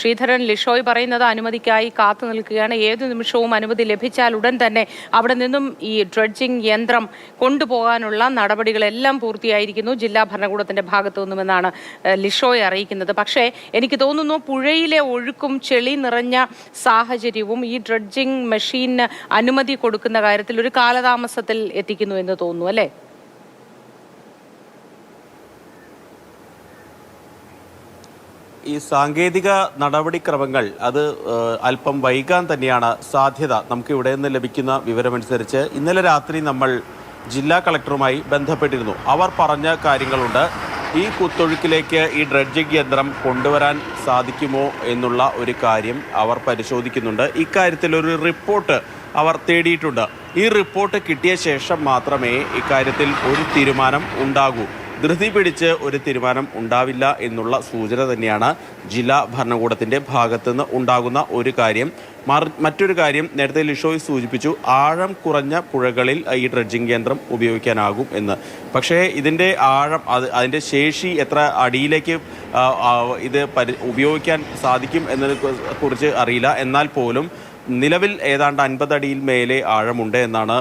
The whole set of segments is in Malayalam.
ശ്രീധരൻ ലിഷോയ് പറയുന്നത് അനുമതിക്കായി കാത്തു നിൽക്കുകയാണ്. ഏതു നിമിഷവും അനുമതി ലഭിച്ചാൽ ഉടൻ തന്നെ അവിടെ നിന്നും ഈ ഡ്രഡ്ജിംഗ് യന്ത്രം കൊണ്ടുപോകാനുള്ള നടപടികളെല്ലാം പൂർത്തിയായിരിക്കുന്നു. ജില്ലാ ഭരണകൂടത്തിന്റെ ഭാഗത്തു നിന്നുമെന്നാണ് ലിഷോയ് അറിയിക്കുന്നത്. പക്ഷേ എനിക്ക് തോന്നുന്നു പുഴയിലെ ഒഴുക്കും ചെളി നിറഞ്ഞ സാഹചര്യവും ഈ ഡ്രഡ്ജിംഗ് മെഷീന് അനുമതി കൊടുക്കുന്ന കാര്യത്തിൽ ഒരു കാലതാമസത്തിൽ എത്തിക്കുന്നു എന്ന് തോന്നുന്നു അല്ലേ? ഈ സാങ്കേതിക നടപടിക്രമങ്ങൾ അത് അല്പം വൈകാൻ തന്നെയാണ് സാധ്യത നമുക്ക് ഇവിടെ നിന്ന് ലഭിക്കുന്ന വിവരമനുസരിച്ച്. ഇന്നലെ രാത്രി നമ്മൾ ജില്ലാ കളക്ടറുമായി ബന്ധപ്പെട്ടിരുന്നു. അവർ പറഞ്ഞ കാര്യങ്ങളുണ്ട്. ഈ കുത്തൊഴുക്കിലേക്ക് ഈ ഡ്രഡ്ജിംഗ് യന്ത്രം കൊണ്ടുവരാൻ സാധിക്കുമോ എന്നുള്ള ഒരു കാര്യം അവർ പരിശോധിക്കുന്നുണ്ട്. ഇക്കാര്യത്തിൽ ഒരു റിപ്പോർട്ട് അവർ തേടിയിട്ടുണ്ട്. ഈ റിപ്പോർട്ട് കിട്ടിയ ശേഷം മാത്രമേ ഇക്കാര്യത്തിൽ ഒരു തീരുമാനം ഉണ്ടാകൂ. ധൃതി പിടിച്ച് ഒരു തീരുമാനം ഉണ്ടാവില്ല എന്നുള്ള സൂചന തന്നെയാണ് ജില്ലാ ഭരണകൂടത്തിന്റെ ഭാഗത്തുനിന്ന് ഉണ്ടാകുന്ന ഒരു കാര്യം. മറ്റൊരു കാര്യം നേരത്തെ ലിഷോയ് സൂചിപ്പിച്ചു ആഴം കുറഞ്ഞ പുഴകളിൽ ഈ ഡ്രഡ്ജിംഗ് യന്ത്രം ഉപയോഗിക്കാനാകും എന്ന്. പക്ഷേ ഇതിന്റെ ആഴം അത് അതിന്റെ ശേഷി എത്ര അടിയിലേക്ക് ഇത് ഉപയോഗിക്കാൻ സാധിക്കും എന്നതിനെ കുറിച്ച് അറിയില്ല. എന്നാൽ പോലും നിലവിൽ ഏതാണ്ട് അൻപത് അടിയിൽ മേലെ ആഴമുണ്ട് എന്നാണ്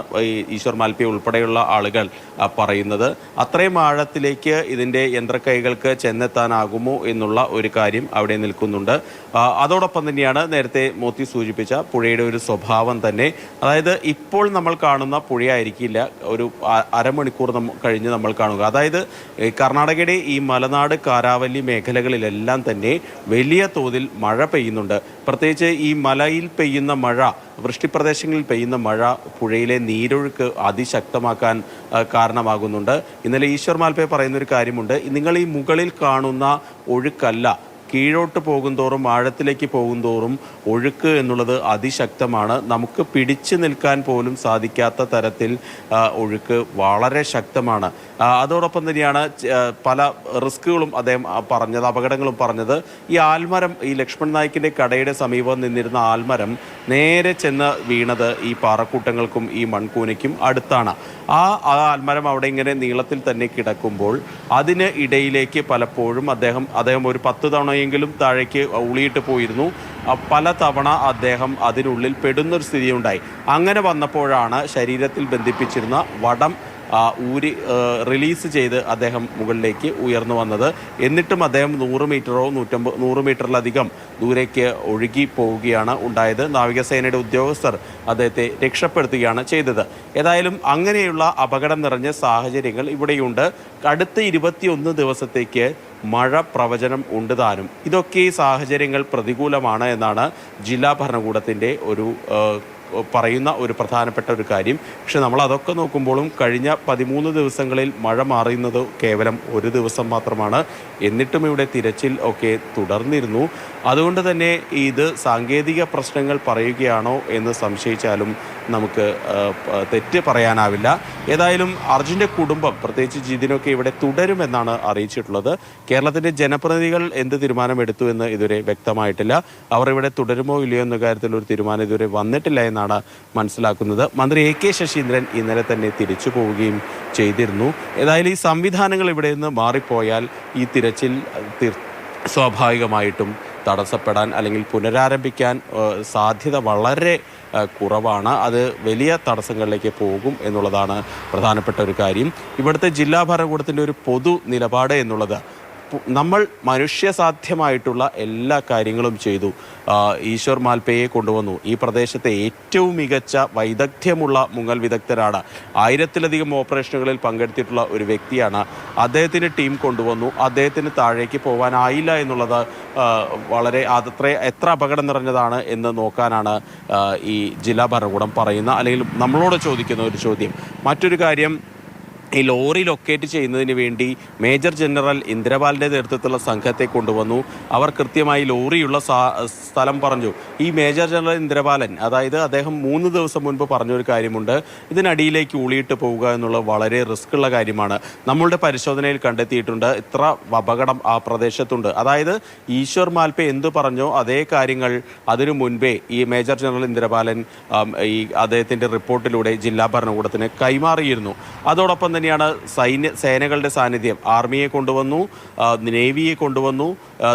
ഈശ്വർ മാൽപ്പി ഉൾപ്പെടെയുള്ള ആളുകൾ പറയുന്നത്. അത്രയും ആഴത്തിലേക്ക് ഇതിന്റെ യന്ത്രക്കൈകൾക്ക് ചെന്നെത്താനാകുമോ എന്നുള്ള ഒരു കാര്യം അവിടെ നിൽക്കുന്നുണ്ട്. അതോടൊപ്പം തന്നെയാണ് നേരത്തെ മോത്തി സൂചിപ്പിച്ച പുഴയുടെ ഒരു സ്വഭാവം തന്നെ. അതായത് ഇപ്പോൾ നമ്മൾ കാണുന്ന പുഴയായിരിക്കില്ല ഒരു അരമണിക്കൂർ കഴിഞ്ഞ് നമ്മൾ കാണുക. അതായത് കർണാടകയുടെ ഈ മലനാട് കാരാവല്ലി മേഖലകളിലെല്ലാം തന്നെ വലിയ തോതിൽ മഴ പെയ്യുന്നുണ്ട്. പ്രത്യേകിച്ച് ഈ മലയിൽ പെയ്യുന്ന മഴ വൃഷ്ടിപ്രദേശങ്ങളിൽ പെയ്യുന്ന മഴ പുഴയിലെ നീരൊഴുക്ക് അതിശക്തമാക്കാൻ കാരണമാകുന്നുണ്ട്. ഇന്നലെ ഈശ്വർ മാൽപ്പേ പറയുന്ന ഒരു കാര്യമുണ്ട്. നിങ്ങൾ ഈ മുകളിൽ കാണുന്ന ഒഴുക്കല്ല കീഴോട്ട് പോകുന്തോറും ആഴത്തിലേക്ക് പോകുന്തോറും ഒഴുക്ക് എന്നുള്ളത് അതിശക്തമാണ്. നമുക്ക് പിടിച്ചു നിൽക്കാൻ പോലും സാധിക്കാത്ത തരത്തിൽ ഒഴുക്ക് വളരെ ശക്തമാണ്. അതോടൊപ്പം തന്നെയാണ് പല റിസ്കുകളും അദ്ദേഹം പറഞ്ഞത് അപകടങ്ങളും പറഞ്ഞത്. ഈ ആൽമരം ഈ ലക്ഷ്മൺ നായിക്കിന്റെ കടയുടെ സമീപം നിന്നിരുന്ന ആൽമരം നേരെ ചെന്ന് വീണത് ഈ പാറക്കൂട്ടങ്ങൾക്കും ഈ മൺകൂനയ്ക്കും അടുത്താണ്. ആ ആൽമരം അവിടെ ഇങ്ങനെ നീളത്തിൽ തന്നെ കിടക്കുമ്പോൾ അതിന് ഇടയിലേക്ക് പലപ്പോഴും അദ്ദേഹം അദ്ദേഹം ഒരു പത്ത് തവണയെങ്കിലും താഴേക്ക് ഉളിയിട്ട് പോയിരുന്നു. പല തവണ അദ്ദേഹം അതിനുള്ളിൽ പെടുന്നൊരു സ്ഥിതിയുണ്ടായി. അങ്ങനെ വന്നപ്പോഴാണ് ശരീരത്തിൽ ബന്ധിപ്പിച്ചിരുന്ന വടം ഊരി റിലീസ് ചെയ്ത് അദ്ദേഹം മുകളിലേക്ക് ഉയർന്നു വന്നത്. എന്നിട്ടും അദ്ദേഹം നൂറ് മീറ്ററോ നൂറ്റമ്പത് നൂറ് മീറ്ററിലധികം ദൂരേക്ക് ഒഴുകി പോവുകയാണ് ഉണ്ടായത്. നാവികസേനയുടെ ഉദ്യോഗസ്ഥർ അദ്ദേഹത്തെ രക്ഷപ്പെടുത്തുകയാണ് ചെയ്തത്. ഏതായാലും അങ്ങനെയുള്ള അപകടം നിറഞ്ഞ സാഹചര്യങ്ങൾ ഇവിടെയുണ്ട്. അടുത്ത ഇരുപത്തിയൊന്ന് ദിവസത്തേക്ക് മഴ പ്രവചനം ഉണ്ട് താനും. ഇതൊക്കെ സാഹചര്യങ്ങൾ പ്രതികൂലമാണ് എന്നാണ് ജില്ലാ ഭരണകൂടത്തിന്റെ ഒരു പറയുന്ന ഒരു പ്രധാനപ്പെട്ട ഒരു കാര്യം. പക്ഷെ നമ്മൾ അതൊക്കെ നോക്കുമ്പോഴും കഴിഞ്ഞ പതിമൂന്ന് ദിവസങ്ങളിൽ മഴ മാറുന്നത് കേവലം ഒരു ദിവസം മാത്രമാണ്. എന്നിട്ടും ഇവിടെ തിരച്ചിൽ ഒക്കെ തുടർന്നിരുന്നു. അതുകൊണ്ട് തന്നെ ഇത് സാങ്കേതിക പ്രശ്നങ്ങൾ പറയുകയാണോ എന്ന് സംശയിച്ചാലും നമുക്ക് തെറ്റ് പറയാനാവില്ല. ഏതായാലും അർജുന്റെ കുടുംബം പ്രത്യേകിച്ച് ജിതിനൊക്കെ ഇവിടെ തുടരുമെന്നാണ് അറിയിച്ചിട്ടുള്ളത്. കേരളത്തിന്റെ ജനപ്രതിനിധികൾ എന്ത് തീരുമാനമെടുത്തു എന്ന് ഇതുവരെ വ്യക്തമായിട്ടില്ല. അവർ ഇവിടെ തുടരുമോ ഇല്ലയോ എന്ന കാര്യത്തിൽ ഒരു തീരുമാനം ഇതുവരെ വന്നിട്ടില്ല എന്നാണ് മനസ്സിലാക്കുന്നത്. മന്ത്രി എ കെ ശശീന്ദ്രൻ ഇന്നലെ തന്നെ തിരിച്ചു പോവുകയും ചെയ്തിരുന്നു. ഏതായാലും ഈ സംവിധാനങ്ങൾ ഇവിടെ നിന്ന് മാറിപ്പോയാൽ ഈ തിരച്ചിൽ സ്വാഭാവികമായിട്ടും തടസ്സപ്പെടാൻ അല്ലെങ്കിൽ പുനരാരംഭിക്കാൻ സാധ്യത വളരെ കുറവാണ്. അത് വലിയ തടസ്സങ്ങളിലേക്ക് പോകും എന്നുള്ളതാണ് പ്രധാനപ്പെട്ട ഒരു കാര്യം. ഇവിടുത്തെ ജില്ലാ ഭരണകൂടത്തിന്റെ ഒരു പൊതു നിലപാട് എന്നുള്ളത് നമ്മൾ മനുഷ്യസാധ്യമായിട്ടുള്ള എല്ലാ കാര്യങ്ങളും ചെയ്തു. ഈശ്വർ മാൽപ്പയെ കൊണ്ടുവന്നു. ഈ പ്രദേശത്തെ ഏറ്റവും മികച്ച വൈദഗ്ധ്യമുള്ള മുങ്ങൽ വിദഗ്ധരാണ്. ആയിരത്തിലധികം ഓപ്പറേഷനുകളിൽ പങ്കെടുത്തിട്ടുള്ള ഒരു വ്യക്തിയാണ് അദ്ദേഹത്തിന് ടീം കൊണ്ടുവന്നു. അദ്ദേഹത്തിന് താഴേക്ക് പോകാനായില്ല എന്നുള്ളത് വളരെ അതത്ര എത്ര അപകടം നിറഞ്ഞതാണ് എന്ന് നോക്കാനാണ് ഈ ജില്ലാ ഭരണകൂടം പറയുന്ന അല്ലെങ്കിൽ നമ്മളോട് ചോദിക്കുന്ന ഒരു ചോദ്യം. മറ്റൊരു കാര്യം ഈ ലോറി ലൊക്കേറ്റ് ചെയ്യുന്നതിന് വേണ്ടി മേജർ ജനറൽ ഇന്ദ്രപാലിന്റെ നേതൃത്വത്തിലുള്ള സംഘത്തെ കൊണ്ടുവന്നു. അവർ കൃത്യമായി ലോറിയുള്ള സ്ഥലം പറഞ്ഞു. ഈ മേജർ ജനറൽ ഇന്ദ്രപാലൻ അതായത് അദ്ദേഹം മൂന്ന് ദിവസം മുൻപ് പറഞ്ഞൊരു കാര്യമുണ്ട്. ഇതിനടിയിലേക്ക് ഉളിയിട്ട് പോവുക എന്നുള്ളത് വളരെ റിസ്ക് ഉള്ള കാര്യമാണ്. നമ്മളുടെ പരിശോധനയിൽ കണ്ടെത്തിയിട്ടുണ്ട്. ഇത്ര അപകടം ആ പ്രദേശത്തുണ്ട്. അതായത് ഈശ്വർ മാൽപ്പെ എന്തു പറഞ്ഞോ അതേ കാര്യങ്ങൾ അതിനു മുൻപേ ഈ മേജർ ജനറൽ ഇന്ദ്രപാലൻ ഈ അദ്ദേഹത്തിന്റെ റിപ്പോർട്ടിലൂടെ ജില്ലാ ഭരണകൂടത്തിന് കൈമാറിയിരുന്നു. അതോടൊപ്പം തന്നെയാണ് സൈന്യ സേനകളുടെ സാന്നിധ്യം. ആർമിയെ കൊണ്ടുവന്നു നേവിയെ കൊണ്ടുവന്നു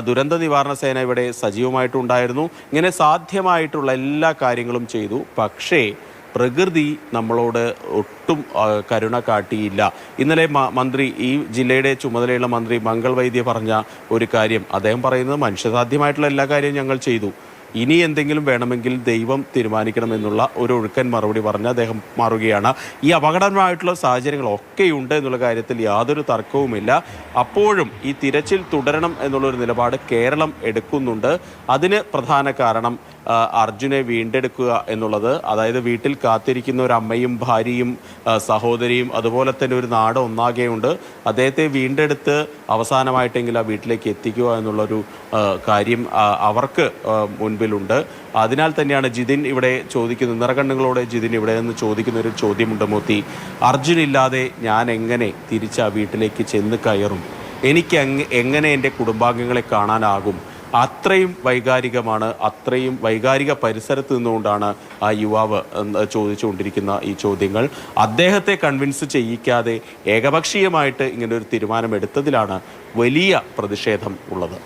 ദുരന്ത നിവാരണ സേന ഇവിടെ സജീവമായിട്ടുണ്ടായിരുന്നു. ഇങ്ങനെ സാധ്യമായിട്ടുള്ള എല്ലാ കാര്യങ്ങളും ചെയ്തു. പക്ഷേ പ്രകൃതി നമ്മളോട് ഒട്ടും കരുണ കാട്ടിയില്ല. ഇന്നലെ മന്ത്രി ഈ ജില്ലയുടെ ചുമതലയുള്ള മന്ത്രി മംഗൾ വൈദ്യ പറഞ്ഞ ഒരു കാര്യം. അദ്ദേഹം പറയുന്നത് മനുഷ്യസാധ്യമായിട്ടുള്ള എല്ലാ കാര്യവും ഞങ്ങൾ ചെയ്തു. ഇനി എന്തെങ്കിലും വേണമെങ്കിൽ ദൈവം തീരുമാനിക്കണമെന്നുള്ള ഒരു ഒഴുക്കൻ മറുപടി പറഞ്ഞ് അദ്ദേഹം മാറുകയാണ്. ഈ അപകടമായിട്ടുള്ള സാഹചര്യങ്ങളൊക്കെ ഉണ്ട് എന്നുള്ള കാര്യത്തിൽ യാതൊരു തർക്കവുമില്ല. അപ്പോഴും ഈ തിരച്ചിൽ തുടരണം എന്നുള്ളൊരു നിലപാട് കേരളം എടുക്കുന്നുണ്ട്. അതിന് പ്രധാന കാരണം അർജുനെ വീണ്ടെടുക്കുക എന്നുള്ളത്. അതായത് വീട്ടിൽ കാത്തിരിക്കുന്ന ഒരു അമ്മയും ഭാര്യയും സഹോദരിയും അതുപോലെ തന്നെ ഒരു നാട് ഒന്നാകെയുണ്ട്. അദ്ദേഹത്തെ വീണ്ടെടുത്ത് അവസാനമായിട്ടെങ്കിലും ആ വീട്ടിലേക്ക് എത്തിക്കുക എന്നുള്ളൊരു കാര്യം അവർക്ക് ആ, മുൻപിലുണ്ട്. അതിനാൽ തന്നെയാണ് ജിതിൻ ഇവിടെ ചോദിക്കുന്നത്. നിറകണ്ണുകളോടെ ജിതിൻ ഇവിടെ നിന്ന് ചോദിക്കുന്ന ഒരു ചോദ്യമുണ്ട് മോത്തി. അർജുൻ ഇല്ലാതെ ഞാൻ എങ്ങനെ തിരിച്ച് ആ വീട്ടിലേക്ക് ചെന്ന് കയറും? എനിക്ക് എങ്- എങ്ങനെ എന്റെ കുടുംബാംഗങ്ങളെ കാണാനാകും? അത്രയും വൈകാരികമാണ് അത്രയും വൈകാരിക പരിസരത്ത് നിന്നുകൊണ്ടാണ് ആ യുവാവ് ചോദിച്ചുകൊണ്ടിരിക്കുന്ന ഈ ചോദ്യങ്ങൾ. അദ്ദേഹത്തെ കൺവിൻസ് ചെയ്യിക്കാതെ ഏകപക്ഷീയമായിട്ട് ഇങ്ങനെ ഒരു തീരുമാനമെടുത്തതിലാണ് വലിയ പ്രതിഷേധം ഉള്ളത്.